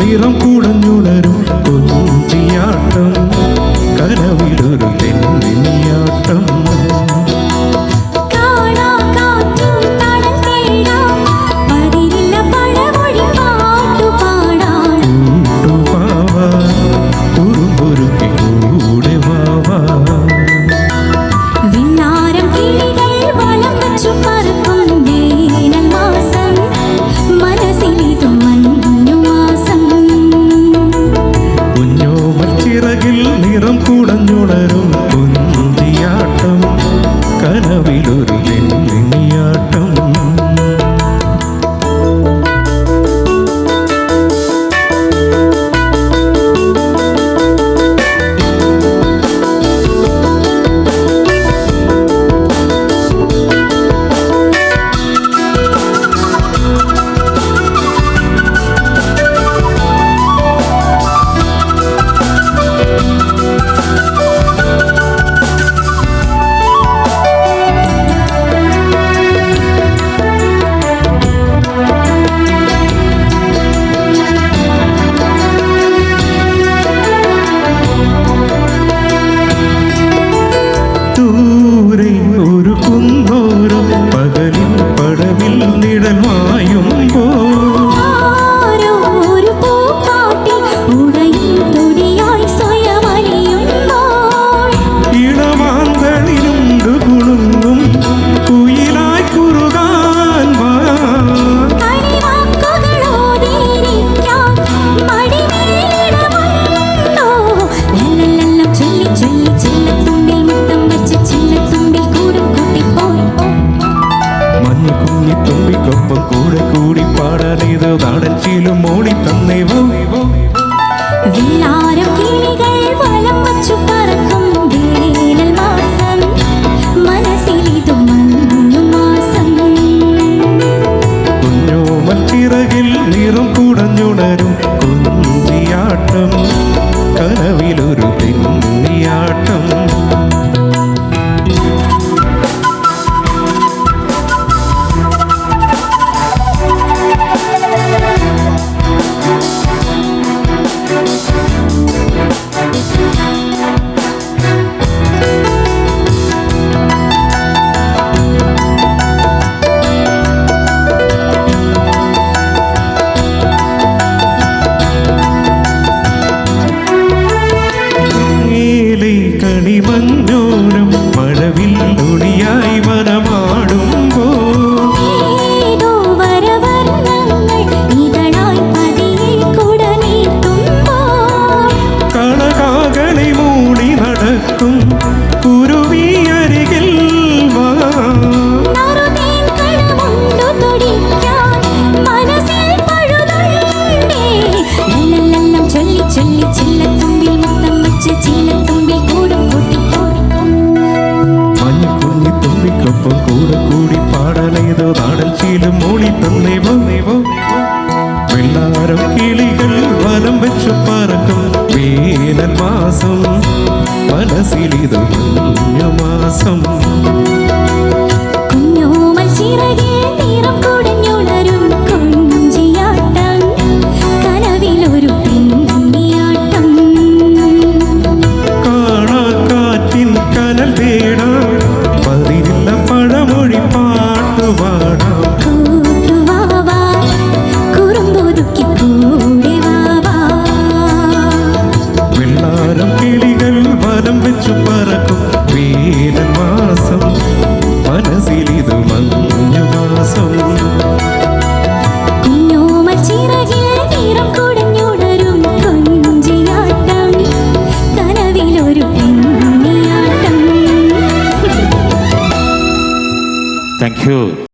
നിറം കുടഞ്ഞുണരും. ഒരു തെന്നിയാട്ടം കടച്ചിലും ഓടി തന്നേ എല്ലാരും കിളികൾ വലം വച്ചു പറക്കും വേനൽ മാസം. മനസ്സിൽ ഇതും മാസം. കുഞ്ഞോമൽ ചിറകിൽ നിറം കുടഞ്ഞുണരും. മനസ്സിലിതൊരു മാസം കുഞ്ഞോമൽ ചിറകി Thank you.